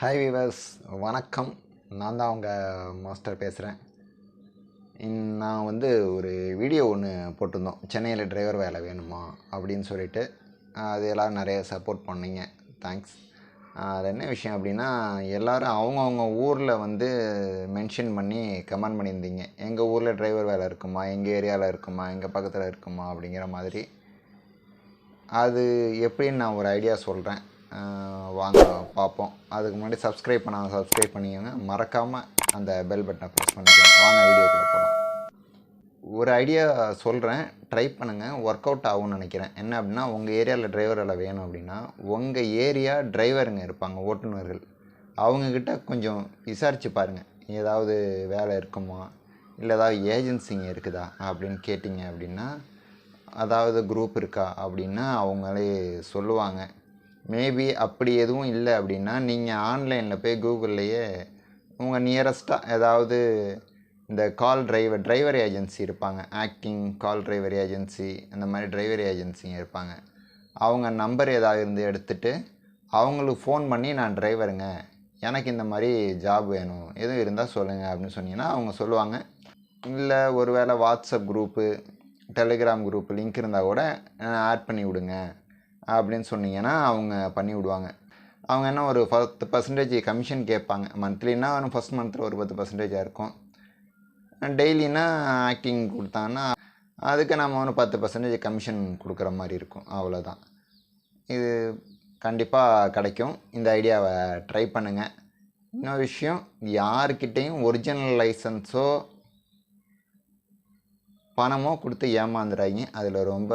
Hi viewers வணக்கம். நான் தான் உங்கள் மாஸ்டர் பேசுகிறேன் நான் வந்து ஒரு வீடியோ ஒன்று போட்டிருந்தோம். சென்னையில் டிரைவர் வேலை வேணுமா? அப்படின்னு சொல்லிட்டு அது எல்லோரும் நிறைய சப்போர்ட் பண்ணீங்க. தேங்க்ஸ் அது என்ன விஷயம் அப்படின்னா எல்லோரும் அவங்கவுங்க ஊரில் வந்து மென்ஷன் பண்ணி கமெண்ட் பண்ணியிருந்தீங்க. எங்கள் ஊரில் டிரைவர் வேலை இருக்குமா? எங்கள் ஏரியாவில் இருக்குமா? எங்கள் பக்கத்தில் இருக்குமா? அப்படிங்கிற மாதிரி. அது எப்படின்னு நான் ஒரு ஐடியா சொல்கிறேன் வாங்க பார்ப்போம். அதுக்கு முன்னாடி சப்ஸ்கிரைப் பண்ணாங்க சப்ஸ்கிரைப் பண்ணிக்கோங்க. மறக்காமல் அந்த பெல் பட்டனை ப்ரெஸ் பண்ணிக்கோங்க. வாங்க வீடியோக்குள்ளே போகலாம் ஒரு ஐடியா சொல்கிறேன் ட்ரை பண்ணுங்கள் ஒர்க் அவுட் ஆகும்னு நினைக்கிறேன். என்ன அப்படின்னா உங்கள் ஏரியாவில் டிரைவர் எல்லாம் வேணும் அப்படின்னா உங்கள் ஏரியா டிரைவருங்க இருப்பாங்க ஓட்டுநர்கள். அவங்கக்கிட்ட கொஞ்சம் விசாரித்து பாருங்கள் ஏதாவது வேலை இருக்குமா? இல்லை ஏதாவது ஏஜென்சிங்க இருக்குதா? அப்படின்னு கேட்டிங்க அப்படின்னா அதாவது குரூப் இருக்கா? அப்படின்னா அவங்களே சொல்லுவாங்க. மேபி அப்படி எதுவும் இல்லை அப்படின்னா நீங்கள் ஆன்லைனில் போய் கூகுள்லேயே உங்கள் நியரஸ்ட்டாக ஏதாவது இந்த கால் டிரைவர் டிரைவர் ஏஜென்சி இருப்பாங்க. ஆக்டிங் கால் டிரைவர் ஏஜென்சி அந்த மாதிரி டிரைவர் ஏஜென்சிங்க இருப்பாங்க. அவங்க நம்பர் ஏதாவது இருந்து எடுத்துகிட்டு அவங்களுக்கு ஃபோன் பண்ணி நான் டிரைவருங்க எனக்கு இந்த மாதிரி ஜாப் வேணும். எதுவும் இருந்தால் சொல்லுங்கள் அப்படின்னு சொன்னீங்கன்னா அவங்க சொல்லுவாங்க. இல்லை ஒரு வேளை WhatsApp group Telegram group link இருந்தால் கூட ஆட் பண்ணி விடுங்க. அப்படின்னு சொன்னீங்கன்னா அவங்க பண்ணி விடுவாங்க. அவங்க என்ன ஒரு பத்து பர்சன்டேஜ் கமிஷன் கேட்பாங்க. மந்த்லின்னா ஃபஸ்ட் மந்த்தில் ஒரு பத்து பர்சன்டேஜாக இருக்கும். டெய்லினா ஆக்டிங் கொடுத்தாங்கன்னா அதுக்கு நம்ம ஒன்று பத்து பர்சன்டேஜ் கமிஷன் கொடுக்குற மாதிரி இருக்கும். அவ்வளோதான் இது கண்டிப்பாக கிடைக்கும். இந்த ஐடியாவை ட்ரை பண்ணுங்கள் இன்னொரு விஷயம் யாருக்கிட்டேயும் ஒரிஜினல் லைசன்ஸோ பணமோ கொடுத்து ஏமாந்துடுறாங்க அதில் ரொம்ப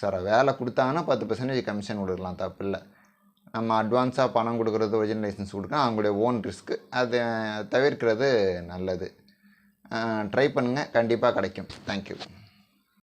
சார் வேலை கொடுத்தாங்கன்னா பத்து பர்சன்டேஜ் கமிஷன் கொடுக்கலாம் தப்பு இல்லை. நம்ம அட்வான்ஸாக பணம் கொடுக்குறது ஒரிஜினல் லைசன்ஸ் கொடுக்க அவங்களுடைய ஓன் ரிஸ்க்கு அதை தவிர்க்கிறது நல்லது. ட்ரை பண்ணுங்கள் கண்டிப்பாக கிடைக்கும். தேங்க்யூ